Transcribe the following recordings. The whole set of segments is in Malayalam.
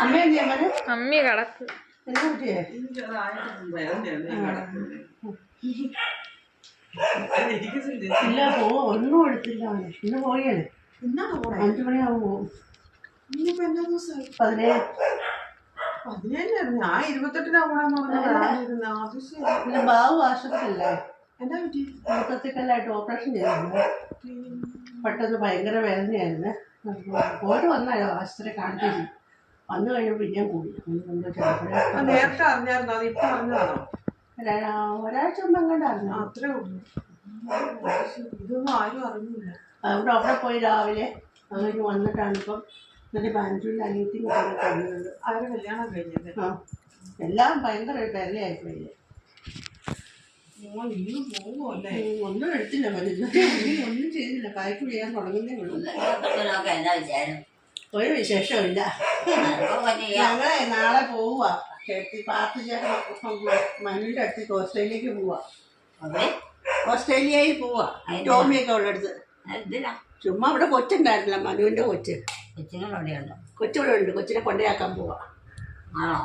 അമ്മ എന്ത് കടക്ക് ഇല്ല പോ ഒന്നും എടുത്തില്ല ഇന്ന് പോയാണ് അഞ്ചു മണിയാവും പോവും. പതിനേഴ്. ഞാൻ ഇരുപത്തെട്ടിനാ ബാബു ആശുപത്രിയില്ലേ? എന്നാ പറ്റി? മൊത്തത്തിക്കല്ലായിട്ട് ഓപ്പറേഷൻ ചെയ്തിരുന്നു. പെട്ടെന്ന് ഭയങ്കര വേദനയായിരുന്നു. പോയിട്ട് വന്നാലോ ആശുപത്രി കാണിച്ചു വന്നു കഴിഞ്ഞപ്പോൾ പിന്നെയും കൂടി. നേരത്തെ അറിഞ്ഞായിരുന്നു? അത് ഇപ്പൊ അറിഞ്ഞതാണോ? ഒരാഴ്ച മുമ്പ് എങ്ങോട്ടായിരുന്നു അത്രേ ഉള്ളൂ. ഇതൊന്നും ആരും അറിഞ്ഞില്ല. അവിടെ അവിടെ പോയി രാവിലെ അങ്ങനെ വന്നിട്ടാണ് ഇപ്പം എന്നിട്ട് ബാൻഡൂരിൽ അനിയത്തിന്റെ ആരെ കല്യാണം കഴിഞ്ഞത്. ആ എല്ലാം ഭയങ്കര പോകുമല്ലേ ഒന്നും എടുത്തില്ല മരുന്ന് ഒന്നും ചെയ്തില്ല കായ്ക്ക് ചെയ്യാൻ തുടങ്ങുന്നേ ഉള്ളൂ. ഒരു വിശേഷമില്ല ഞങ്ങളെ നാളെ പോവുക ചേർത്തി പാർട്ടി മനുവിന്റെ അടുത്തേക്ക് ഓസ്ട്രേലിയക്ക് പോവാ ഓസ്ട്രേലിയയിൽ പോവാ ടോമിയൊക്കെ ഉള്ളടുത്ത് ചുമ്മാ ഇവിടെ കൊച്ചുണ്ടായിരുന്നില്ല. മനുവിന്റെ കൊച്ച്. കൊച്ചുങ്ങൾ അവിടെയുണ്ടോ? കൊച്ചിവിടെ ഉണ്ട്. കൊച്ചിനെ കൊണ്ടയാക്കാൻ പോവാ. ആണോ?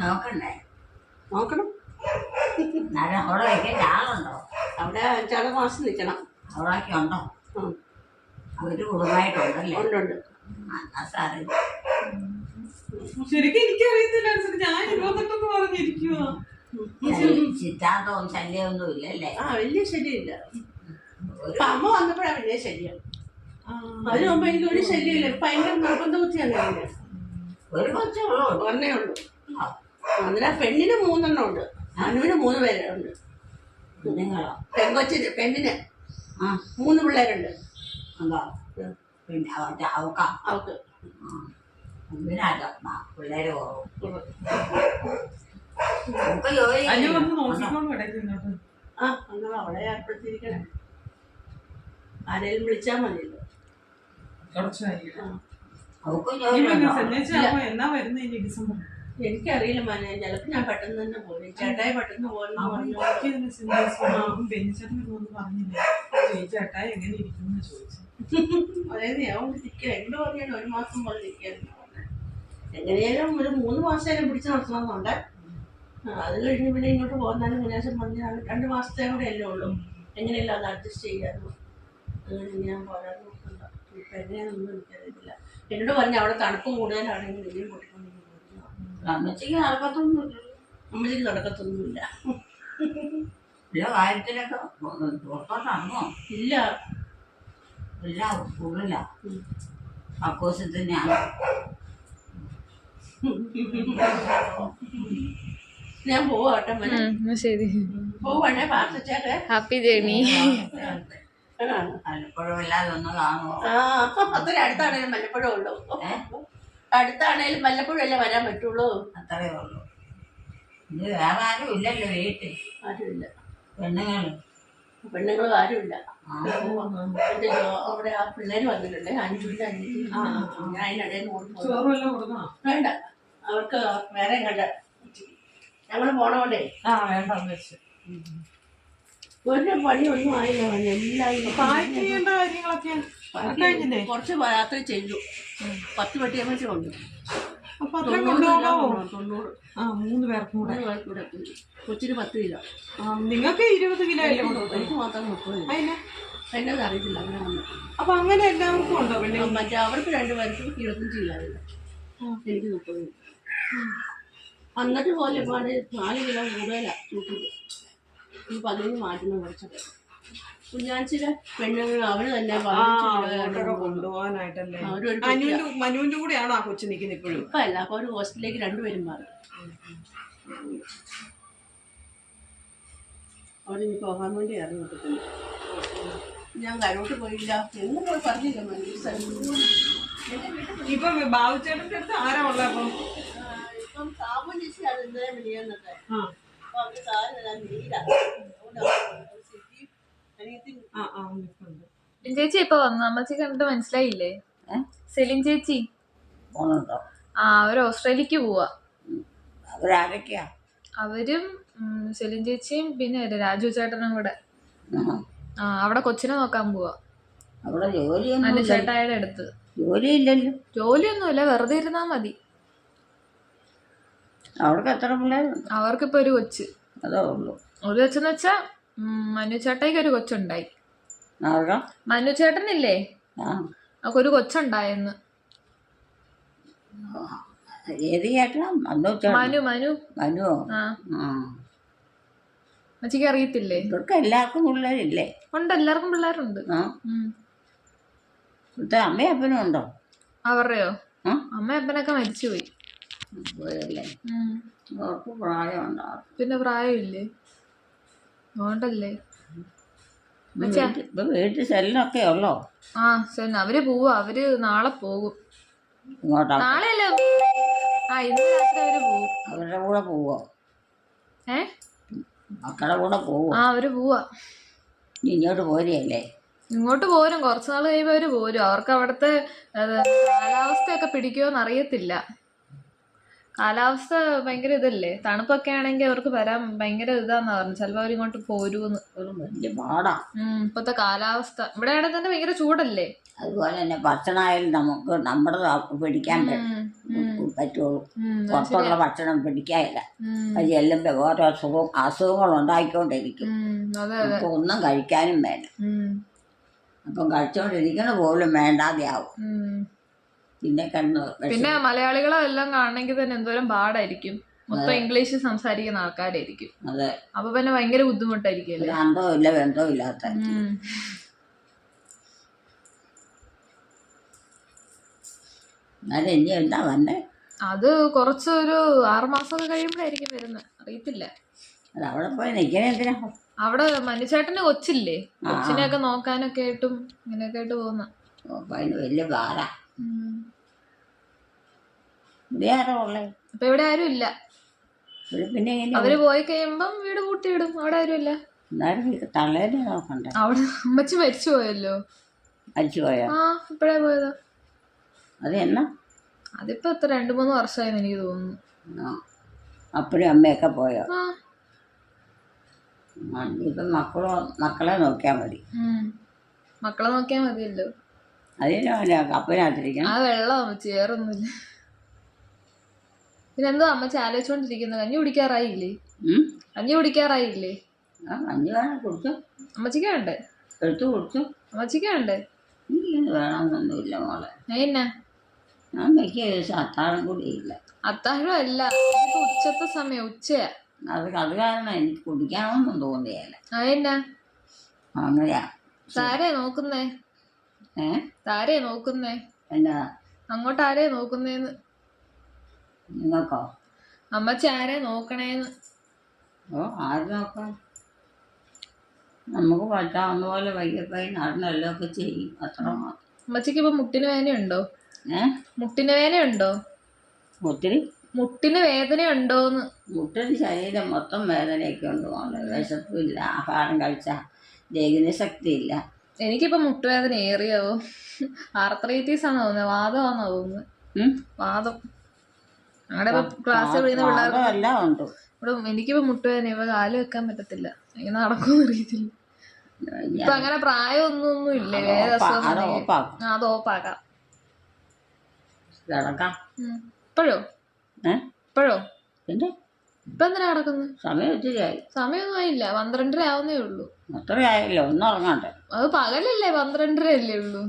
നോക്കണ്ടേ? നോക്കണം. എന്നാലും അവിടെ വയ്ക്കേണ്ട ആളുണ്ടോ? അവിടെ അഞ്ചാറ് മാസം നിൽക്കണം അവിടെയൊക്കെ ഉണ്ടോ? ഉം. അവർ കുടുംബമായിട്ടുണ്ടല്ലേ ഉണ്ട് ഉണ്ട്. ആ, എന്നാ സാറില്ല ശരിക്കും എനിക്കറിയത്തില്ല അനുസരിച്ച് ഞാൻ ഇരുപത്തെട്ടെന്ന് പറഞ്ഞിരിക്കുവാ. ചിത്താന്തവും ശല്യമൊന്നും ഇല്ലല്ലേ? ആ വലിയ ശല്യമില്ല. ഇപ്പൊ അമ്മ വന്നപ്പോഴാ വലിയ ശല്യം. അതിന് മുമ്പ് എനിക്ക് ഒരു ശല്യമില്ല ഇപ്പൊ ഭയങ്കര നിർബന്ധ ബുദ്ധിയാണ് ഒരു കൊച്ചു ഒന്നേ ഉള്ളൂ. അതിനാ പെണ്ണിന് മൂന്നെണ്ണം ഉണ്ട്. അനുവിന് മൂന്ന് പേരുണ്ട്. കുഞ്ഞുങ്ങളോ. പെങ്കൊച്ചിന് പെണ്ണിന്. ആ. മൂന്ന് പിള്ളേരുണ്ട്. എന്താ പിന്നെ അവരുടെ അവക്ക. അവക്ക്. എന്തിനാട്ടോ പിള്ളേര് പോകും നമുക്ക് ജോലി അല്ലെ വന്ന് ഉണ്ടോ? ഇടയ്ക്ക് ഇങ്ങോട്ട് ആ അങ്ങനെ അവളെ ഏർപ്പെടുത്തിയിരിക്കണേ. ആരെങ്കിലും വിളിച്ചാൽ മതിയല്ലോ. കുറച്ചായി. അവക്കും ജോലി എന്നാ ഡിസംബർ. എനിക്കറിയില്ല മനെ. ചിലപ്പോ ഞാൻ പെട്ടെന്ന് തന്നെ പോകും. ചേട്ടായി പെട്ടെന്ന് പോകുന്ന പറഞ്ഞു ബെഞ്ചറിന് ഒന്ന് പറഞ്ഞില്ല? ചേട്ടായി എങ്ങനെ ഇരിക്കുന്നു ചോദിച്ചു. അതായത് ഞാൻ നിൽക്കുക. എന്ത് പറഞ്ഞാലും ഒരു മാസം പോലെ നിൽക്കായിരുന്നു എങ്ങനെയാലും ഒരു മൂന്ന് മാസമായാലും പിടിച്ച് നടത്തണമെന്നുണ്ട്. അത് കഴിഞ്ഞ് പിന്നെ ഇങ്ങോട്ട് പോകുന്നാലും വിനാശം പറഞ്ഞാൽ രണ്ട് മാസത്തെ കൂടെ അല്ലേ ഉള്ളൂ. എങ്ങനെയല്ല അത് അഡ്ജസ്റ്റ് ചെയ്യാമോ അതുകൊണ്ട് ഞാൻ പോരാ നോക്കണ്ട. ഇപ്പം എങ്ങനെയാണെന്നൊന്നും എനിക്കറിയത്തില്ല. എന്നോട് പറഞ്ഞ അവിടെ തണുപ്പ് കൂടുതലാണെങ്കിൽ ഇനിയും പൊട്ടിക്കൊണ്ടിരിക്കുന്നു അമ്മച്ചിക്ക് നടക്കത്തൊന്നുമില്ല അമ്മച്ചിക്ക് നടക്കത്തൊന്നുമില്ല. എല്ലാ കാര്യത്തിനൊക്കെ പുറത്തോട്ടാണോ? ഇല്ല. ഇല്ല ഉള്ളില്ല ഉം. തന്നെയാണ് ഞാൻ പോവാട്ടെ ശരി. പോവാണേ പ്രാർത്ഥിച്ചേട്ടെ ഹാപ്പി ജേണി മലപ്പുഴം ഇല്ലാതെ ഒന്ന് കാണുമോ ആ അത്ര അടുത്താണേലും മലപ്പുഴം ഉള്ളൂ? അടുത്താണേലും വല്ലപ്പോഴല്ലേ വരാൻ പറ്റുള്ളൂ? അത്രേ ഉള്ളൂ. ഇത് വേറെ ആരും ഇല്ലല്ലോ വീട്ടിൽ. ആരുമില്ല. പെണ്ണുങ്ങൾ പെണ്ണുങ്ങളും ആരുമില്ല. എന്റെ അവിടെ ആ പിള്ളേര് വന്നിട്ടുണ്ട്. അഞ്ചുണ്ട് അഞ്ച് ഞാൻ അതിനിടയിൽ നോക്കി പോയി. ചോറും എല്ലാം കൊടുക്കണം? വേണ്ട. അവർക്ക് വേറെ കണ്ട. ഞങ്ങൾ പോണോണ്ടേ. ആ വേണ്ട വെച്ച് ഒരു പണിയൊന്നും ആയില്ല പണി എല്ലാം കാര്യങ്ങളൊക്കെ കഴിഞ്ഞില്ലേ? കുറച്ച് രാത്രി ചെയ്തു. പത്ത് പട്ടി കൊണ്ട്. മൂന്ന് പേർക്കും കൂടെ. പേർക്ക് കൂടെ കൊച്ചിന് പത്ത് കിലോ. നിങ്ങൾക്ക് ഇരുപത് കിലോ അല്ലേ എനിക്ക് മാത്രം മുപ്പത് കിലോ. എന്നത് അറിയത്തില്ല അങ്ങനെ വന്നു. അപ്പൊ അങ്ങനെ എല്ലാവർക്കും ഉണ്ടോ പിന്നെ മറ്റേ അവർക്ക് രണ്ടുപേർക്കും ഇരുപത്തഞ്ച് കിലോ എനിക്ക് മുപ്പത് കിലോ. അന്നിട്ട് പോലെ നാല് കിലോ കൂടുതലാ. തൂക്കിട്ട് ഈ പതിനൊന്ന് മാറ്റുന്ന കുറച്ചൊക്കെ പെണ്ണുങ്ങൾ തന്നെ കൊണ്ടുപോകാനായിട്ടല്ലേ? മനുവിന്റെ കൂടെയാണോ ആ കൊച്ചു നിൽക്കുന്നത് ഇപ്പോഴും? ഇപ്പൊ അല്ല അപ്പൊ ഒരു ഹോസ്റ്റലിലേക്ക് രണ്ടുപേരും മാറി. അവരിനി പോകാൻ വേണ്ടി ഇറങ്ങിയിട്ടുണ്ട് ഞാൻ കരോട്ട് പോയില്ല. എന്ന് പോയി പറഞ്ഞില്ല ഇപ്പൊ ബാബുച്ചേട്ടന്റെ അടുത്ത് ആരാ ഉള്ള ഇപ്പം സാബു ചേച്ചി അത് ഇന്നലെ വിളിയെന്നൊക്കെ അപ്പൊ അവർ സാധനം സെലിൻ ചേച്ചി ഇപ്പൊ വന്നു. അമ്മച്ചി കണ്ടിട്ട് മനസ്സിലായില്ലേ? സെലിൻ ചേച്ചി. പോകുന്നുണ്ടോ ആ അവർ ഓസ്ട്രേലിയക്ക് പോവാ. അവരാരൊക്കെയാ? അവരും സെലിൻ ചേച്ചിയും പിന്നെ രാജു ചേട്ടനും കൂടെ. ആ. ആ അവിടെ കൊച്ചിനെ നോക്കാൻ പോവാ. അവിടെ ഇല്ല. ചേട്ടായുടെ അടുത്ത്. ജോലിയില്ലല്ലോ. ജോലിയൊന്നുമില്ല. വെറുതെ ഇരുന്നാ മതി. അവർക്ക് എത്ര പിള്ളേരുണ്ട് അവർക്കിപ്പോ ഒരു കൊച്ച്. അതേ ഉള്ളൂ. ഒരു കൊച്ചെന്ന് വെച്ചാ മനു ചേട്ടയ്ക്ക് ഒരു കൊച്ചുണ്ടായി. അവർക്ക് മനു ചേട്ടനില്ലേ ആ. അവർക്ക് ഒരു കൊച്ചുണ്ടായെന്ന് ഏത് ചേട്ടനാ? മനു ചേട്ടൻ. മനു മനു. മനുവോ? ആ. ആ. അമ്മച്ചിക്ക് അറിയത്തില്ലേ? ഇവർക്ക് എല്ലാവർക്കും പിള്ളേരില്ലേ? ഉണ്ട് എല്ലാവർക്കും പിള്ളേരുണ്ട്. ആ. ഉം. ഇവിടുത്തെ അമ്മയും അപ്പനും ഉണ്ടോ? അവരുടെയോ? അമ്മയപ്പനൊക്കെ അമ്മ അപ്പനൊക്കെ മരിച്ചുപോയി. പോയല്ലേ. അവർക്ക് പ്രായമുണ്ടോ പിന്നെ പ്രായമില്ലേ? അതുകൊണ്ടല്ലേ. ഇപ്പൊ വീട്ടിൽ സെല്ലൊക്കെ ഉള്ളോ? ആ ശരി അവർ പോവാ. അവർ നാളെ പോകും. ഇങ്ങോട്ടാ അല്ല ആ ഇന്ന് രാത്രി അവർ പോവും. അവരുടെ കൂടെ പോവോ? ഏ? മക്കളുടെ കൂടെ പോവോ? ആ അവർ പോവാ. ഇങ്ങോട്ട് പോരുകയല്ലേ? ഇങ്ങോട്ട് പോരും. കുറച്ച് നാൾ കഴിയുമ്പോ അവർ പോരും. അവർക്ക് അവിടുത്തെ കാലാവസ്ഥയൊക്കെ പിടിക്കുമോ അറിയത്തില്ല. കാലാവസ്ഥ ഭയങ്കര ഇതല്ലേ? തണുപ്പൊക്കെ ആണെങ്കിൽ അവർക്ക് വരാൻ ഭയങ്കര ഇതാന്നാ പറഞ്ഞു. ചിലപ്പോ അവരിങ്ങോട്ട് പോരൂന്ന്. വലിയ പാടാ. ഉം ഇപ്പത്തെ കാലാവസ്ഥ. ഇവിടെ ആണെങ്കിൽ തന്നെ ഭയങ്കര ചൂടല്ലേ? അതുപോലെ തന്നെ ഭക്ഷണമായാലും നമുക്ക് നമ്മുടെ പിടിക്കാൻ പറ്റുള്ളൂ. പുറത്തുള്ള ഭക്ഷണം പിടിക്കാനില്ല. അത് ചെല്ലുമ്പോ ഓരോ അസുഖം അസുഖങ്ങൾ ഉണ്ടാക്കിക്കൊണ്ടിരിക്കും അപ്പൊ ഒന്നും കഴിക്കാനും വേണ്ട. അപ്പം കഴിച്ചോണ്ടിരിക്കണ പോലും വേണ്ടാതെയാവും. ഉം. പിന്നെ കണ്ണ് പിന്നെ മലയാളികളെ എല്ലാം കാണണമെങ്കിൽ തന്നെ എന്തോരം പാടായിരിക്കും. മൊത്തം ഇംഗ്ലീഷ് സംസാരിക്കുന്ന ആൾക്കാരായിരിക്കും. അതെ. അപ്പൊ പിന്നെ ഭയങ്കര ബുദ്ധിമുട്ടായിരിക്കും ബന്ധവും ഇല്ലാത്ത ഉം. എന്നാലും ഇനി എന്താ വന്നെ? അത് കുറച്ചൊരു ആറുമാസം കഴിയുമ്പോഴായിരിക്കും വരുന്നത്. അറിയത്തില്ല. അത് അവിടെ പോയി നിൽക്കണേ എന്തിനാ? അവിടെ കൊച്ചില്ലേ? കൊച്ചിനെയൊക്കെ നോക്കാനൊക്കെ ആയിട്ടും ഇങ്ങനെയൊക്കെ ആയിട്ട് പോകുന്ന. വലിയ ഭാരാ. അപ്പൊ ഇവിടെ ആരും ഇല്ല. പിന്നെ അവർ പോയി കഴിയുമ്പം വീട് കൂട്ടിയിടും അവിടെ ആരും ഇല്ല. തള്ളേനെ നോക്കണ്ടേ? അവിടെ അമ്മച്ചി മരിച്ചു പോയല്ലോ. അടിച്ചു പോയോ? ആ ഇപ്പഴേ പോയതാ. അത് എന്നാ? അതിപ്പോ എത്ര രണ്ടു മൂന്ന് വർഷമായെന്ന് എനിക്ക് തോന്നുന്നു. അപ്പഴും അമ്മയൊക്കെ പോയോ? ഇപ്പം മക്കളോ മക്കളെ നോക്കിയാ മതി. മക്കളെ നോക്കിയാ മതിയല്ലോ. അതിന് അവനെ അപ്പനകത്തിരിക്കണം ആ വെള്ളം അമ്മച്ചി വേറൊന്നുമില്ല പിന്നെ എന്തോ അമ്മച്ചി ആലോചിച്ചോണ്ടിരിക്കുന്നത് കഞ്ഞി കുടിക്കാറായില്ലേ? കഞ്ഞി കുടിക്കാറായില്ലേ? ആ കഞ്ഞി വേണം കുടിച്ചു അമ്മച്ചിക്ക് വേണ്ടേ? എടുത്തു കൊടുത്തു അമ്മച്ചിക്ക് വേണ്ടേ? വേണമെന്നൊന്നുമില്ല മോളെ. എന്നാ? ദിവസം അത്താഴം കൂടിയില്ല അത്താഴം അല്ല. ഉച്ചത്തെ സമയം ഉച്ചയാ. അത് അത് കാരണം എനിക്ക് കുടിക്കണമെന്നും തോന്നിയല്ല ആ എന്നാ? അങ്ങനെയാ. സാരേ നോക്കുന്നേ. ഏ? താരേ നോക്കുന്നേ. എന്നാ അങ്ങോട്ട് ആരേ നോക്കുന്നേന്ന്. നിങ്ങൾക്കോ? അമ്മച്ചി ആരേ നോക്കണേന്ന്. ഓ ആര് നോക്കാം നമുക്ക് പറ്റാവുന്ന പോലെ വൈകിപ്പോയി നടന്നെല്ലാം ഒക്കെ ചെയ്യും. അത്ര അമ്മച്ചിക്ക് ഇപ്പൊ മുട്ടിന് വേദനയുണ്ടോ ഏ? മുട്ടിന് വേദനയുണ്ടോ മുട്ടിന്? മുട്ടിന് വേദനയുണ്ടോന്ന്. മുട്ടിന് ശരീരം മൊത്തം വേദനയൊക്കെ ഉണ്ട് മോളെ. വിശപ്പില്ല. ആഹാരം കഴിച്ച. ദഹനശക്തി ഇല്ല എനിക്കിപ്പോ മുട്ടുവേദന ഏറിയാവോ ആർത്രൈറ്റീസ് ആണോ തോന്നുന്നത് വാദം തോന്നുന്നത് ഉം? വാദം ഞങ്ങളുടെ ക്ലാസ് ക്ലാസ്സിൽ വിളിക്കുന്ന പിള്ളേർക്ക് എല്ലാം ഉണ്ട്. ഇവിടെ എനിക്കിപ്പോ മുട്ടുവേദന. ഇപ്പൊ കാൽ വെക്കാൻ പറ്റത്തില്ല. എങ്ങനെ നടക്കുമെന്ന് അറിയത്തില്ല. ഇപ്പൊ അങ്ങനെ പ്രായമൊന്നും ഒന്നും ഇല്ലേ? അസുഖം ആ, അത് ഓപ്പാക്കാം. കിടക്കാം ഉം. ഇപ്പോഴോ? ഏ? ഇപ്പോഴോ? പിന്നെ? ഇപ്പൊ എന്തിനാ കിടക്കുന്നത് സമയം ഒത്തിരി സമയമൊന്നും ആയില്ല. പന്ത്രണ്ടര ആവുന്നേ ഉള്ളൂ. അത്രയായല്ലോ ഒന്നും ഉറങ്ങാണ്ട് അത് പകലല്ലേ പന്ത്രണ്ടര അല്ലേ ഉള്ളൂ.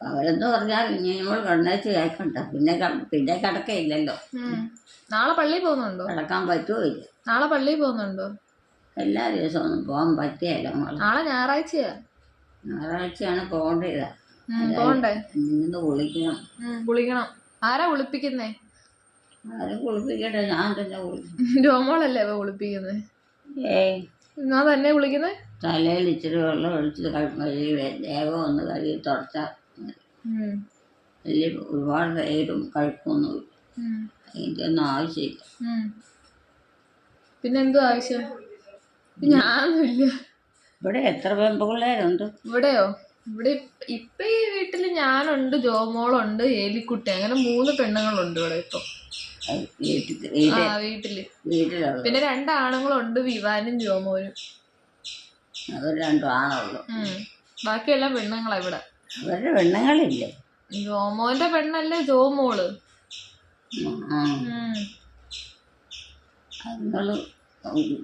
പകലെന്ന് പറഞ്ഞാൽ ഇനി നമ്മൾ കേൾക്കണ്ട പിന്നെ ക- പിന്നെ കിടക്കയില്ലല്ലോ. നാളെ പള്ളിയിൽ പോകുന്നുണ്ടോ? കിടക്കാൻ പറ്റുമില്ല നാളെ പള്ളിയിൽ പോകുന്നുണ്ടോ? എല്ലാ ദിവസവും ഒന്നും പോകാൻ പറ്റിയല്ല മോളെ നാളെ ഞായറാഴ്ചയാ. ഞായറാഴ്ചയാണ് പോകേണ്ടത്. ഉം, പോണ്ടേ നിന്ന് കുളിക്കണം. ഉം, കുളിക്കണം. ആരാ കുളിപ്പിക്കുന്നേ? ആരും കുളിപ്പിക്കട്ടെ ഞാൻ തന്നെ കുളിക്കും. രോമോളല്ലേ ഇപ്പൊ കുളിപ്പിക്കുന്നേ ഏയ് എന്നാ തന്നെ വിളിക്കുന്നത് തലയിൽ ഇച്ചിരി വെള്ളം ഒഴിച്ച് കഴി- കഴുകി വേഗം ഒന്ന് കഴുകി തുടച്ചാൽ വലിയ ഒരുപാട് പേരും അതിന്റെ ഒന്നും ആവശ്യമില്ല. പിന്നെന്തോ പിന്നെ എന്തോ ആവശ്യം? ഞാനൊന്നുമില്ല. ഇവിടെ എത്ര പെൺപിള്ളേരുണ്ട്? ഇവിടെയോ? ഇവിടെ ഇപ്പ- ഈ വീട്ടിൽ ഞാനുണ്ട് ജോമോളുണ്ട് ഏലിക്കുട്ടി. അങ്ങനെ മൂന്ന് പെണ്ണുങ്ങളുണ്ട് ഇവിടെ ഇപ്പൊ. വീട്ടിൽ. വീട്ടിലുള്ള പിന്നെ രണ്ടാണുങ്ങളുണ്ട് വിവാനും ജോമോനും. അവർ രണ്ടും ആണുള്ളൂ. ബാക്കിയെല്ലാം പെണ്ണുങ്ങളാ ഇവിടെ. അവരുടെ പെണ്ണുങ്ങളില്ലേ? ജോമോന്റെ പെണ്ണല്ലേ ജോമോൾ. നിങ്ങൾ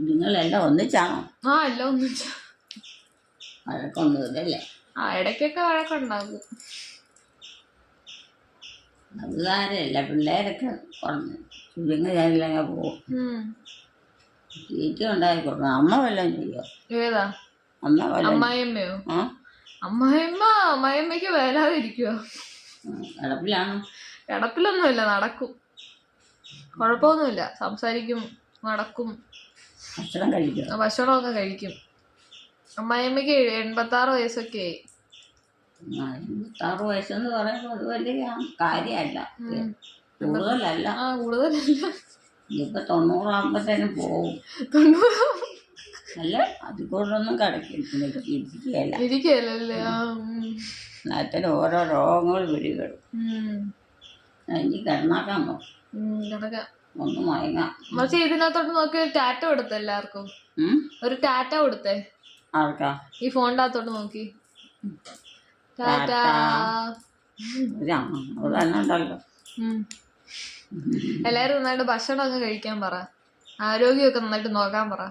നിങ്ങളെല്ലാം ഒന്നിച്ചാണോ? ആ എല്ലാം ഒന്നിച്ചാ. വഴക്കൊന്നുമില്ലല്ലേ? ആ ഇടയ്ക്കൊക്കെ വഴക്കുണ്ടാകും അത് കാര്യമല്ല പിള്ളേരൊക്കെ പറഞ്ഞു. ചുരുങ്ങ പോകും. ഉം. തീറ്റ ഉണ്ടാക്കി കൊടുക്കണം. അമ്മ വല്ലതും ചെയ്യോ? ഏതാ? അമ്മ വല്ലതും അമ്മായിയമ്മയോ? ആ? അമ്മായിയമ്മ അമ്മായിയമ്മയ്ക്ക് വരാതിരിക്കുവോ? കിടപ്പിലാണോ? കിടപ്പിലൊന്നുമില്ല നടക്കും. കുഴപ്പമൊന്നുമില്ല. സംസാരിക്കും നടക്കും. ഭക്ഷണം കഴിക്കും? ഭക്ഷണമൊക്കെ കഴിക്കും. അമ്മായിമ്മയ്ക്ക് എൺപത്താറ് വയസ്സൊക്കെ ആയി. എൺപത്താറ് വയസ്സെന്ന് പറയുമ്പോൾ അത് വലിയ കാര്യമല്ല. കൂടുതലല്ല. ആ കൂടുതലല്ല. ഇനിയിപ്പോൾ തൊണ്ണൂറാകുമ്പോഴത്തേനും പോവും. തൊണ്ണൂറ് അല്ല? അതിൽ കൂടുതലൊന്നും കിടക്കില്ല. ഇരിക്കുകയല്ല. നേരത്തിന് ഓരോ രോഗങ്ങൾ പിടിപെടും. ഉം. ഇനി പോകും ഒന്ന് മയങ്ങാം. പക്ഷെ ഇതിനകത്തോട്ട് നോക്കി ടാറ്റ കൊടുത്ത എല്ലാവർക്കും. ഒരു ടാറ്റ കൊടുത്തേ. ആർക്കാ? ഈ ഫോണിന്റെ അകത്തോട്ട് നോക്കി. ഉണ്ടല്ലോ. എല്ലാരും നന്നായിട്ട് ഭക്ഷണമൊക്കെ കഴിക്കാൻ പറ. ആരോഗ്യമൊക്കെ നന്നായിട്ട് നോക്കാൻ പറ.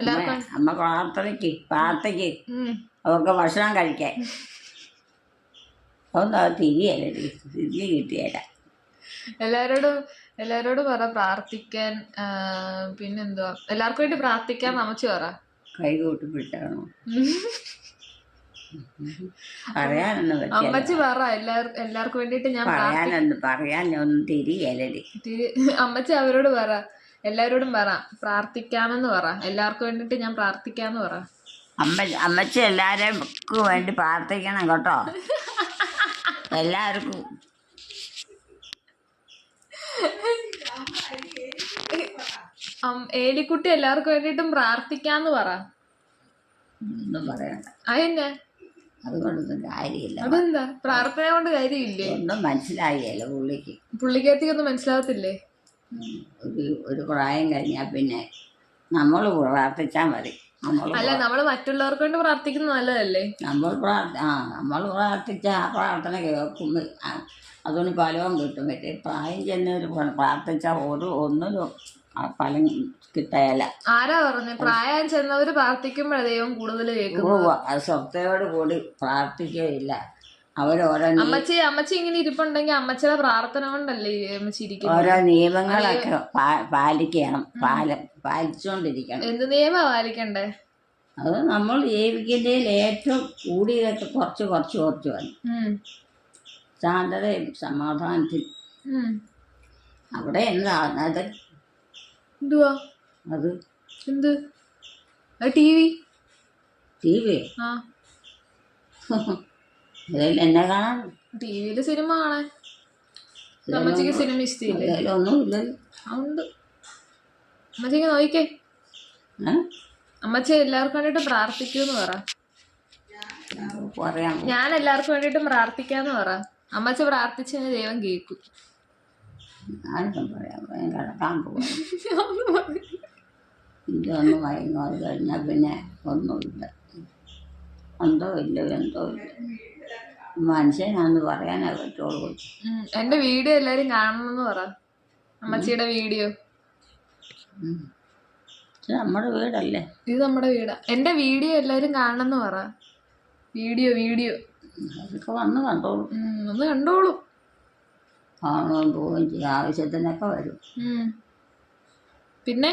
എല്ലാവർക്കും അമ്മ- പ്രാർത്ഥനയ്ക്ക് പ്രാർത്ഥയ്ക്ക്. അവർക്ക് ഭക്ഷണം കഴിക്കാൻ. ഒന്നും അത് തിരിയല്ല തിരിഞ്ഞ് കിട്ടിയല്ല എല്ലാരോടും എല്ലാരോടും പറ പ്രാർത്ഥിക്കാൻ പിന്നെന്തുവാ? എല്ലാവർക്കും വേണ്ടി പ്രാർത്ഥിക്കാൻ നമച്ചു പറ. കൈ കൂട്ടി പറയാനൊന്നും അമ്മച്ചി പറ എല്ലാവർക്കും വേണ്ടിയിട്ട് ഞാൻ പറയാനൊന്നും പറയാനൊന്നും തിരിയല്ലേ അമ്മച്ചി അവരോട് പറ എല്ലാരോടും പറ പ്രാർത്ഥിക്കാമെന്ന് പറ എല്ലാവർക്കും വേണ്ടിട്ട് ഞാൻ പ്രാർത്ഥിക്കാന്ന് പറ. അമ്മ അമ്മച്ചി എല്ലാവർക്കും വേണ്ടി പ്രാർത്ഥിക്കണം കേട്ടോ. എല്ലാവർക്കും. ഏലിക്കുട്ടി എല്ലാവർക്കും വേണ്ടിയിട്ടും പ്രാർത്ഥിക്കാന്ന് പറ. ഒന്നും പറയണ്ട. അതെന്നെ? അതുകൊണ്ടൊന്നും കാര്യമില്ല. അതെന്താ? പ്രാർത്ഥന കൊണ്ട് കാര്യമില്ലേ? ഒന്നും മനസ്സിലായില്ല പുള്ളിക്ക്. പുള്ളിക്കകത്തേക്കൊന്നും മനസ്സിലാകത്തില്ലേ. ഒരു ഒരു പ്രായം കഴിഞ്ഞാൽ പിന്നെ നമ്മൾ പ്രാർത്ഥിച്ചാൽ മതി. നമ്മൾ അല്ല നമ്മൾ മറ്റുള്ളവർക്ക് വേണ്ടി പ്രാർത്ഥിക്കുന്നത് നല്ലതല്ലേ? നമ്മൾ ആ നമ്മൾ പ്രാർത്ഥിച്ച ആ പ്രാർത്ഥന കേൾക്കും. അതുകൊണ്ട് ഫലവും കിട്ടും. മറ്റേ പ്രായം ചെന്നവർ പ്രാർത്ഥിച്ചാൽ ഒരു ഒന്നിനും ഫലം കിട്ടുകയില്ല ആരാ പറഞ്ഞു? പ്രായം ചെന്നവര് പ്രാർത്ഥിക്കുമ്പോഴേ ദൈവം കൂടുതൽ കേൾക്കും അത് കൂടി പ്രാർത്ഥിക്കുകയില്ല അവരോരോ നീ- അമ്മച്ചി അമ്മച്ചി ഇങ്ങനെ ഇരിപ്പുണ്ടെങ്കിൽ അമ്മച്ചിയുടെ പ്രാർത്ഥന കൊണ്ടല്ലേ ഈ അമ്മച്ചി ഇരിക്കുന്നത് ഓരോ നിയമങ്ങളൊക്കെ പാ- പാലിക്കണം. പാലം പാലിച്ചുകൊണ്ടിരിക്കണം എന്ത് നിയമ പാലിക്കണ്ടേ? അത് നമ്മൾ ജീവിക്കുന്നതിൽ ഏറ്റവും കൂടിയതൊക്കെ കുറച്ച് കുറച്ച് കുറച്ച് വന്നു ഉം. ശാന്തതയും സമാധാനത്തിൽ ഉം. അവിടെ എന്താ? അത് എന്തുവാ? അത്? എന്ത്? T V? T V? ആ. എന്നെ കാണാൻ. ടി വിയിൽ സിനിമ കാണാൻ. അമ്മച്ചിക്ക് സിനിമ ഇഷ്ടമില്ലേ ആ, ഉണ്ട്. അമ്മച്ചിക്ക് നോക്കേ ഏ? അമ്മച്ചി എല്ലാവർക്കും വേണ്ടിയിട്ട് പ്രാർത്ഥിക്കൂന്ന് പറ. പറയാം. ഞാൻ എല്ലാവർക്കും വേണ്ടിയിട്ടും പ്രാർത്ഥിക്കാന്ന് പറ. അമ്മച്ചി പ്രാർത്ഥിച്ചു ദൈവം കേൾക്കും. ഞാനിപ്പം പറയാം. ഞാൻ കിടക്കാൻ പോകും ഇതൊന്ന് മയങ്ങോ കഴിഞ്ഞാൽ പിന്നെ ഒന്നുമില്ല. എന്തോ ഇല്ല എന്തോ ഇല്ല. മനുഷ്യനാന്ന് പറയാനേ പറ്റുള്ളൂ. എന്റെ വീഡിയോ എല്ലാരും കാണണമെന്ന് പറ. അമ്മച്ചിയുടെ വീഡിയോ. ഇത് നമ്മുടെ വീടല്ലേ? ഇത് നമ്മുടെ വീടാ. എന്റെ വീഡിയോ എല്ലാരും കാണണമെന്ന് പറ. Video video. അതൊക്കെ വന്ന് കണ്ടോളൂ. ഒന്ന് കണ്ടോളൂ. കാണുകയും പോവുകയും ചെയ്യും. ആവശ്യത്തിനൊക്കെ വരും. പിന്നെ?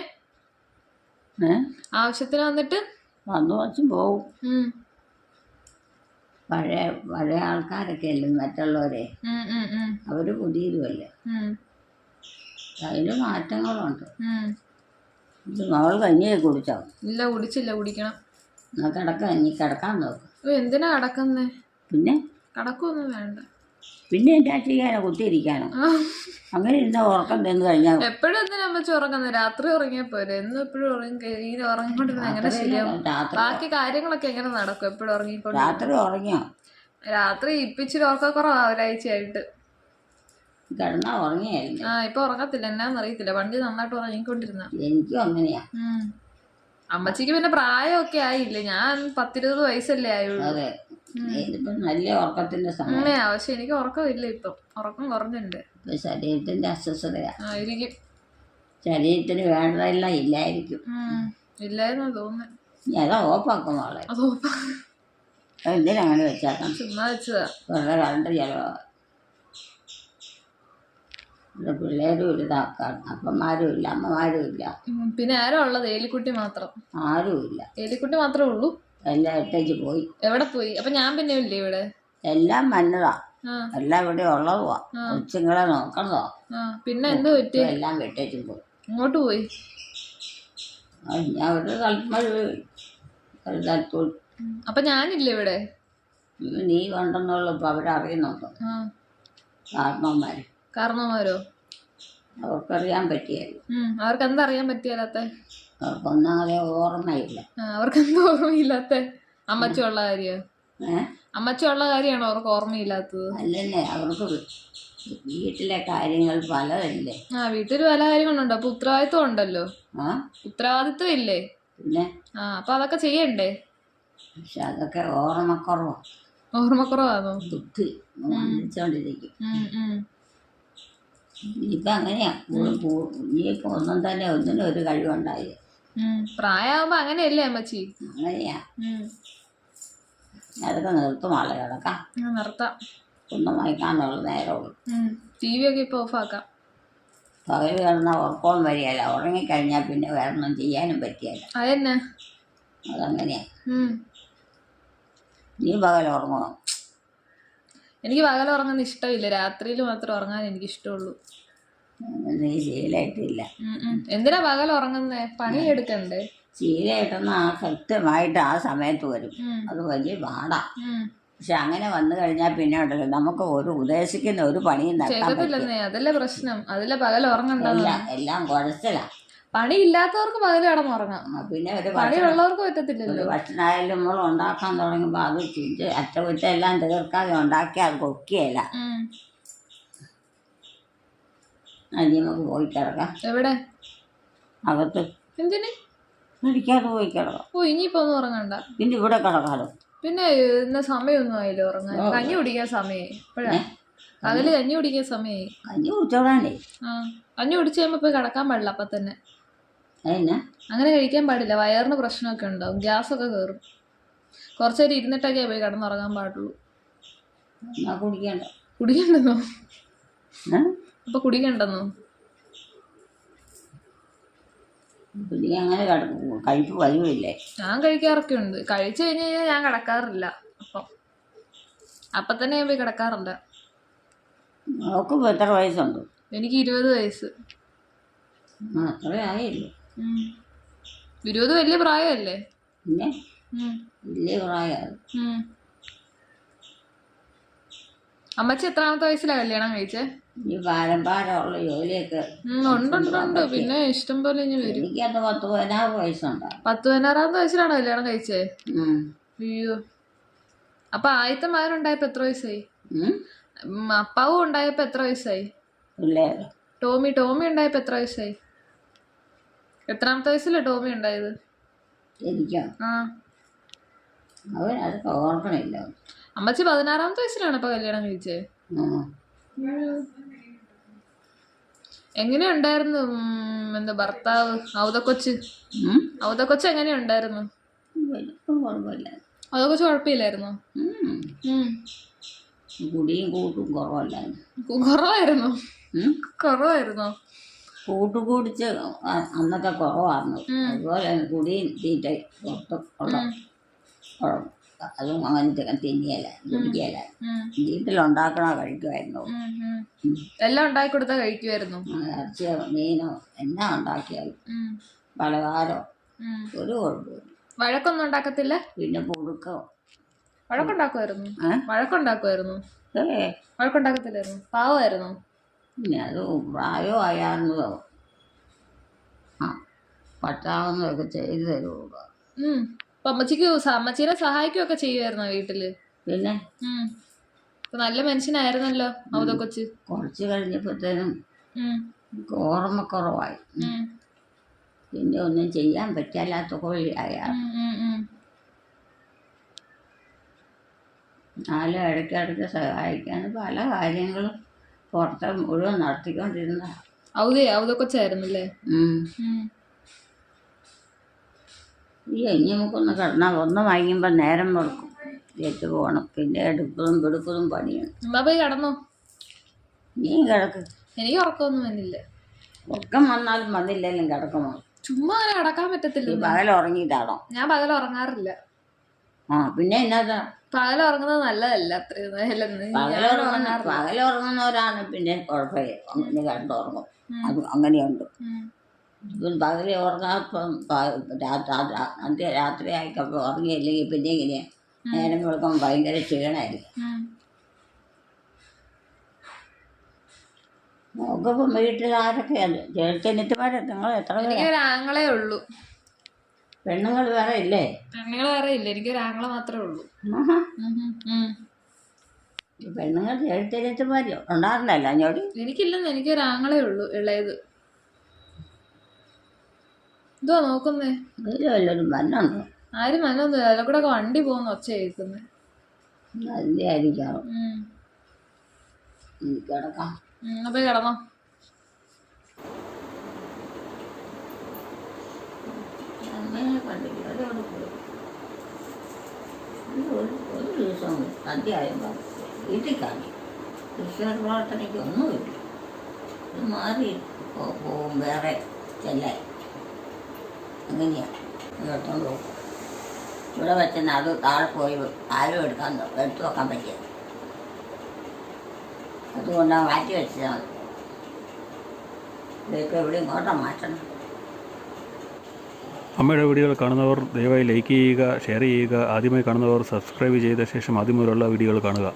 ആവശ്യത്തിന് വന്നിട്ട്? വന്നു വച്ചും പോവും. പഴയ പഴയ ആൾക്കാരൊക്കെ അല്ലേ മറ്റുള്ളവരെ? അവർ പുതിയതുമല്ലേ ഉം, മാറ്റങ്ങളുണ്ട്. മകൾ കഞ്ഞിയെ കുടിച്ചോ? ഇല്ല കുടിച്ചില്ല കുടിക്കണം. എന്നാ കിടക്കാൻ ഇനി കിടക്കാൻ നോക്കും. എന്തിനാ കിടക്കുന്നേ? പിന്നെ? കിടക്കൊന്നും വേണ്ട. പിന്നെ എന്താ ചെയ്യാനോ? കുത്തിയിരിക്കാനോ. അങ്ങനെ ഇരുന്ന ഉറക്കം തന്നു കഴിഞ്ഞാൽ എപ്പോഴും എന്തിനാ അമ്മച്ചി ഉറങ്ങുന്നത് രാത്രി ഉറങ്ങിയാൽ പോരെ? എന്നും എപ്പോഴും ഉറങ്ങി. ഈ ഉറങ്ങിക്കൊണ്ടിരുന്ന എങ്ങനെ ശരിയാവും? ബാക്കി കാര്യങ്ങളൊക്കെ എങ്ങനെ നടക്കും? എപ്പോഴും ഉറങ്ങിക്കൊണ്ട് രാത്രി ഉറങ്ങിയോ. രാത്രി ഇപ്പിച്ചിരി ഉറക്കക്കുറവാ ഒരാഴ്ചയായിട്ട്. കിടന്നാ ഉറങ്ങിയായിരുന്നു ആ ഇപ്പൊ ഉറങ്ങത്തില്ല. എന്നാന്ന് അറിയത്തില്ല. പണ്ട് നന്നായിട്ട് ഉറങ്ങിക്കൊണ്ടിരുന്ന. എനിക്കും അങ്ങനെയാ. അമ്മച്ചിക്ക് പിന്നെ പ്രായമൊക്കെ ആയില്ലേ? ഞാൻ പത്തിരുപത് വയസ്സല്ലേ ആയുള്ളൂ. ഇതിപ്പം നല്ല ഉറക്കത്തിന്റെ സമയം. അങ്ങനെയാ പക്ഷെ എനിക്ക് ഉറക്കമില്ല ഇപ്പം. ഉറക്കം കുറഞ്ഞിട്ടുണ്ട്. ഇപ്പൊ ശരീരത്തിന്റെ അസ്വസ്ഥതയാ. ആയിരിക്കും. ശരീരത്തിന് വേണ്ടതെല്ലാം ഇല്ലായിരിക്കും. ഉം. ഇല്ലായിരുന്നു തോന്നുന്നു. ഇനി അതാ ഓപ്പാക്കും മോളെ. അതോ എന്തിനങ്ങനെ വെച്ചേക്കാം ചുമ്മാ വെച്ചതാ. വെറുതെ കറണ്ട് ചിലവാ. ഇവിടെ പിള്ളേരും ഇതാക്കാണ് അപ്പന്മാരും ഇല്ല അമ്മമാരും ഇല്ല. ഉം. പിന്നെ ആരാ ഉള്ളത്? ഏലിക്കുട്ടി മാത്രം. ആരും ഇല്ല. ഏലിക്കുട്ടി മാത്രമേ ഉള്ളൂ? എല്ലാം ഇട്ടേച്ച് പോയി. എവിടെ പോയി? അപ്പൊ ഞാൻ പിന്നെ ഇല്ലേ ഇവിടെ? എല്ലാം മന്നതാ എല്ലാം ഇവിടെ ഉള്ളതുവാ. കൊച്ചുങ്ങളെ നോക്കണതോ. പിന്നെ എന്ത് പറ്റി? എല്ലാം വെട്ടേച്ച് പോയി. ഇങ്ങോട്ട് പോയി? ഞാൻ ഒരു ഉം. അപ്പൊ ഞാനില്ലേ ഇവിടെ? നീ കൊണ്ടെന്നുള്ള ഇപ്പൊ അവരറിയുന്നുണ്ടോ. ആ. കാരണവന്മാർ കാരണവന്മാരോ അവർക്കറിയാൻ പറ്റിയായിരുന്നു. അവർക്ക് എന്താ അറിയാൻ പറ്റിയാലാത്ത അവർക്കൊന്നാതെ ഓർമ്മയില്ല. അവർക്ക് എന്താ ഓർമ്മയില്ലാത്ത അമ്മച്ചുള്ള കാര്യോ. അമ്മച്ചുള്ള അമ്മച്ചി കാര്യമാണോ അവർക്ക് ഓർമ്മയില്ലാത്തത്? അല്ലല്ലേ അവർക്ക് വീട്ടിലെ കാര്യങ്ങൾ പലതല്ലേ. ആ വീട്ടിൽ പല കാര്യങ്ങളുണ്ട്. അപ്പൊ ഉത്തരവാദിത്വം ഉണ്ടല്ലോ. ആ? ഉത്തരവാദിത്വം ഇല്ലേ? പിന്നെ? ആ അപ്പൊ അതൊക്കെ ചെയ്യണ്ടേ? പക്ഷെ അതൊക്കെ ഓർമ്മക്കുറവാ. ഓർമ്മക്കുറവാണോ ബുദ്ധി ഉം. ഉം അങ്ങനെയാ. ഇനിയിപ്പോ ഒന്നും തന്നെ ഒന്നിനും ഒരു കഴിവുണ്ടായി പ്രായമാകുമ്പോ അങ്ങനെയല്ലേ അമ്മച്ചി? അങ്ങനെയാ. അതൊക്കെ നിർത്തുമാളെ കിടക്കാം. നിർത്താം. ഒന്നും വായിക്കാന്നുള്ള നേരമുള്ളൂ. ടി വി ഒക്കെ ഇപ്പൊ ഓഫാക്കാം. പകൽ കിടന്ന ഉറക്കവും വരികയല്ല. ഉറങ്ങിക്കഴിഞ്ഞാൽ പിന്നെ വേറൊന്നും ചെയ്യാനും പറ്റിയല്ല അതെന്നെ. അതങ്ങനെയാ. നീ പകൽ ഉറങ്ങുമോ എനിക്ക് പകൽ ഉറങ്ങുന്ന ഇഷ്ടമില്ല. രാത്രിയിൽ മാത്രം ഉറങ്ങാൻ എനിക്ക് ഇഷ്ടമുള്ളൂ ശീലമായിട്ടില്ല ഉം. എന്തിനാ പകൽ ഉറങ്ങുന്നേ? പണി എടുക്കണ്ടേ ശീലമായിട്ടൊന്ന് ആ കൃത്യമായിട്ട് ആ സമയത്ത് വരും. അത് വലിയ പാടാ. പക്ഷെ അങ്ങനെ വന്നു കഴിഞ്ഞാൽ പിന്നെ ഉണ്ടല്ലോ നമുക്ക് ഒരു ഉദ്ദേശിക്കുന്ന ഒരു പണിയും അതല്ല പ്രശ്നം. അതിലെ പകൽ ഉറങ്ങണ്ടല്ല എല്ലാം കുഴച്ചിലാ. പണി ഇല്ലാത്തവർക്ക് പകൽ കിടന്നുറങ്ങാം ആ, പിന്നെ ഒരു പണി ഭക്ഷണം ഉള്ളവർക്ക് പറ്റത്തില്ലല്ലോ. ഭക്ഷണമായാലും നമ്മൾ ഉണ്ടാക്കാൻ തുടങ്ങുമ്പോൾ അത് അറ്റകുറ്റം എല്ലാം തീർക്കാതെ ഉണ്ടാക്കി അത് കൊക്കിയല്ല. അതിന് നമുക്ക് പോയി കിടക്കാം. എവിടെ? അകത്ത്. എന്തിന്? പിടിക്കാതെ പോയി കിടക്കാം. ഓ ഇനിയിപ്പോ ഒന്നും ഉറങ്ങണ്ട. പിന്നെ ഇവിടെ കിടക്കാലോ. പിന്നെ ഇന്ന സമയമൊന്നും ആയില്ലോ ഉറങ്ങാൻ? കഞ്ഞി കുടിക്കാൻ സമയേ ഇപ്പഴാ? പകൽ കഞ്ഞി കുടിക്കാൻ സമയേ കഞ്ഞി കുടിച്ചോളാണ്ടേ. ആ കഞ്ഞി കുടിച്ചു കഴിയുമ്പോ പോയി കിടക്കാൻ പാടില്ല അപ്പൊ തന്നെ. അങ്ങനെ കഴിക്കാൻ പാടില്ല. വയറിന് പ്രശ്നമൊക്കെ ഉണ്ടാവും. ഗ്യാസ് ഒക്കെ കേറും. കുറച്ച് നേരം ഇരുന്നിട്ടൊക്കെ പോയി കിടന്നുറങ്ങാൻ പാടുള്ളൂ. കുടിക്കണ്ടോ. കുടിക്കണ്ട കുടിക്കണ്ടെന്നോ? അപ്പൊ കുടിക്കണ്ടെന്നോ അങ്ങനെ കഴിപ്പ് പതിവില്ലേ? ഞാൻ കഴിക്കാറൊക്കെ ഉണ്ട്. കഴിച്ചു കഴിഞ്ഞ് കഴിഞ്ഞാൽ ഞാൻ കിടക്കാറില്ല. അപ്പം അപ്പൊ തന്നെ ഞാൻ പോയി കിടക്കാറുണ്ട്. നോക്കുമ്പോൾ എത്ര വയസ്സുണ്ട്? എനിക്ക് ഇരുപത് വയസ്സ്. ആ അത്രേ ആയില്ലേ ഉം. ഇരുപത് വലിയ പ്രായമല്ലേ? പിന്നെ? ഉം. വലിയ പ്രായമായി ഉം. അമ്മച്ചി എത്രാമത്തെ വയസ്സിലാ കല്യാണം കഴിച്ചേ? ഈ പാരമ്പാരമുള്ള ജോലിയൊക്കെ പിന്നെ ഇഷ്ടം പോലെ ഇനി വരും. എനിക്കന്ന് പത്ത് പതിനാറ് വയസ്സുണ്ടോ. പത്ത് പതിനാറാമത്തെ വയസ്സിലാണോ കല്യാണം കഴിച്ചേ. അയ്യോ. അപ്പൊ ആദ്യത്തെ മാരുണ്ടായപ്പോ എത്ര വയസ്സായി? അപ്പാവും ഉണ്ടായപ്പോ എത്ര വയസ്സായി? ടോമി ടോമി ഉണ്ടായപ്പോ എത്ര വയസ്സായി? എത്രാമത്തെ വയസ്സിലാ ടോമി ഉണ്ടായത്? എനിക്കോ? ആ. അവൻ അതൊക്കെ അമ്മച്ചി പതിനാറാമത്തെ വയസ്സിലാണ് ഇപ്പൊ കല്യാണം കഴിച്ചേ? എങ്ങനെയുണ്ടായിരുന്നു? എന്താ ഭർത്താവ് ഔതക്കൊച്ച്? ഔതക്കൊച്ച് എങ്ങനെയുണ്ടായിരുന്നു? വലിപ്പം കുഴപ്പമില്ല ഔതക്കൊച്ച് കുഴപ്പമില്ലായിരുന്നു. കുടിയും കൂട്ടും കുറവല്ലായിരുന്നു. കുറവായിരുന്നു? കുറവായിരുന്നോ? കൂട്ട് കുടിച്ച് അന്നൊക്കെ കുറവായിരുന്നു. അതുപോലെ കുടിയും തീറ്റ പുറത്തും ഉള്ള അതും അങ്ങനെ തിന്നിയല്ല. കുടിക്കല വീട്ടിലുണ്ടാക്കണ കഴിക്കുമായിരുന്നു. എല്ലാം ഉണ്ടാക്കി കൊടുത്താൽ കഴിക്കുമായിരുന്നു ഇറച്ചിയോ മീനോ എന്നാ ഉണ്ടാക്കിയാലും. പലഹാരോ. ഒരു കുഴപ്പമില്ല വഴക്കൊന്നും ഉണ്ടാക്കത്തില്ല? പിന്നെ പുഴുക്കോ? വഴക്കുണ്ടാക്കുമായിരുന്നു? വഴക്കുണ്ടാക്കുമായിരുന്നു വഴക്കുണ്ടാക്കത്തില്ലായിരുന്നു. പാവമായിരുന്നു. പിന്നെ അത് പ്രായമായാന്നതോ ആ പറ്റാവുന്നതൊക്കെ ചെയ്തു തരുള്ളൂ ഉം. അപ്പൊ അമ്മച്ചിക്ക് അമ്മച്ചീനെ സഹായിക്കുകയൊക്കെ ചെയ്യുമായിരുന്നോ വീട്ടിൽ? പിന്നെ? ഉം. നല്ല മനുഷ്യനായിരുന്നല്ലോ ഔതക്കൊച്ച് കുറച്ച് കഴിഞ്ഞപ്പോഴത്തേനും ഉം. എനിക്ക് ഓർമ്മക്കുറവായി ഉം. പിന്നെ ഒന്നും ചെയ്യാൻ പറ്റാല്ലാത്ത കോഴിയായ ഉം, ഉം, ഉം. എന്നാലും ഇടയ്ക്കിടയ്ക്ക് സഹായിക്കാൻ പല കാര്യങ്ങളും പുറത്തെ മുഴുവൻ നടത്തിക്കൊണ്ടിരുന്ന ഔതേ ഔതക്കൊച്ചായിരുന്നല്ലേ ഉം. ഉം. ഈ ഇനി നമുക്കൊന്ന് കിടന്നാൽ ഒന്ന് വാങ്ങുമ്പോൾ നേരം വെളുക്കും. ഏറ്റു പോകണം പിന്നെ എടുപ്പതും പെടുപ്പതും പണിയാണ്. അമ്മ പോയി കിടന്നു? നീ കിടക്ക്. എനിക്ക് ഉറക്കമൊന്നും വന്നില്ല. ഉറക്കം വന്നാലും വന്നില്ലെങ്കിലും കിടക്കുമോ ചുമ്മാ അങ്ങനെ കിടക്കാൻ പറ്റത്തില്ല പകൽ ഉറങ്ങിയിട്ടാണോ? ഞാൻ പകൽ ഉറങ്ങാറില്ല. ആ പിന്നെ എന്നാ? പകൽ ഉറങ്ങുന്നത് നല്ലതല്ല. അത്രയും. ഞാൻ പകലുറങ്ങുന്നവരാണ് പിന്നെ കുഴപ്പമില്ല. അങ്ങനെ കണ്ടുറങ്ങും. അത് അങ്ങനെയുണ്ട്. പകൽ ഉറങ്ങാപ്പം അന്ത്യ രാത്രി ആയിക്കപ്പോൾ ഉറങ്ങിയില്ലെങ്കിൽ പിന്നെ ഇങ്ങനെയാണ് നേരം കൊടുക്കുമ്പോൾ ഭയങ്കര ക്ഷീണമായിരിക്കും നോക്കുമ്പോൾ നോക്കിപ്പം വീട്ടിൽ ആരൊക്കെയാണ് ചേട്ടനിത്തുമാരെ നിങ്ങൾ എത്ര ആങ്ങളേ ഉള്ളൂ. പെണ്ണുങ്ങൾ വേറെ ഇല്ലേ? പെണ്ണുങ്ങൾ വേറെ ഇല്ല. എനിക്ക് ഒരാങ്ങളെ മാത്രമേ ഉള്ളൂ. പെണ്ണുങ്ങൾ ചേട്ടനിത്തുമാരോ ഉണ്ടാറില്ലല്ലോ അഞ്ഞോടി എനിക്കില്ലെന്ന്. എനിക്ക് ഒരാങ്ങളേ ഉള്ളൂ ഇളയത്. എന്തോ നോക്കുന്നേ. ഇതിൽ വല്ലതും ആരും മനൊന്നും അതിലെ കൂടെ വണ്ടി പോകുന്ന ഒച്ച കേൾക്കുന്നേ. അതിന്റെ ആയിരിക്കാം കിടക്കാം. കിടന്നോ. ഒരു ദിവസം വീട്ടിൽ കാണി കൃഷ്ണ ഒന്നുമില്ല. മാറി പോകും വേറെ ചെല്ലാൻ. അങ്ങനെയാണ് എടുത്തോണ്ട് പോകും ഇവിടെ വെച്ചെന്ന് അത് താഴെ പോയി ആരും എടുക്കാൻ എടുത്തു വെക്കാൻ പറ്റിയത് അതുകൊണ്ടാണ് മാറ്റി വെച്ചതാണ് ഇതൊക്കെ ഇവിടെ ഇങ്ങോട്ടാണ് മാറ്റണം. അമ്മയുടെ വീഡിയോകൾ കാണുന്നവർ ദയവായി ലൈക്ക് ചെയ്യുക ഷെയർ ചെയ്യുക ആദ്യമായി കാണുന്നവർ സബ്സ്ക്രൈബ് ചെയ്ത ശേഷം ആദ്യം മുതലുള്ള വീഡിയോകൾ കാണുക.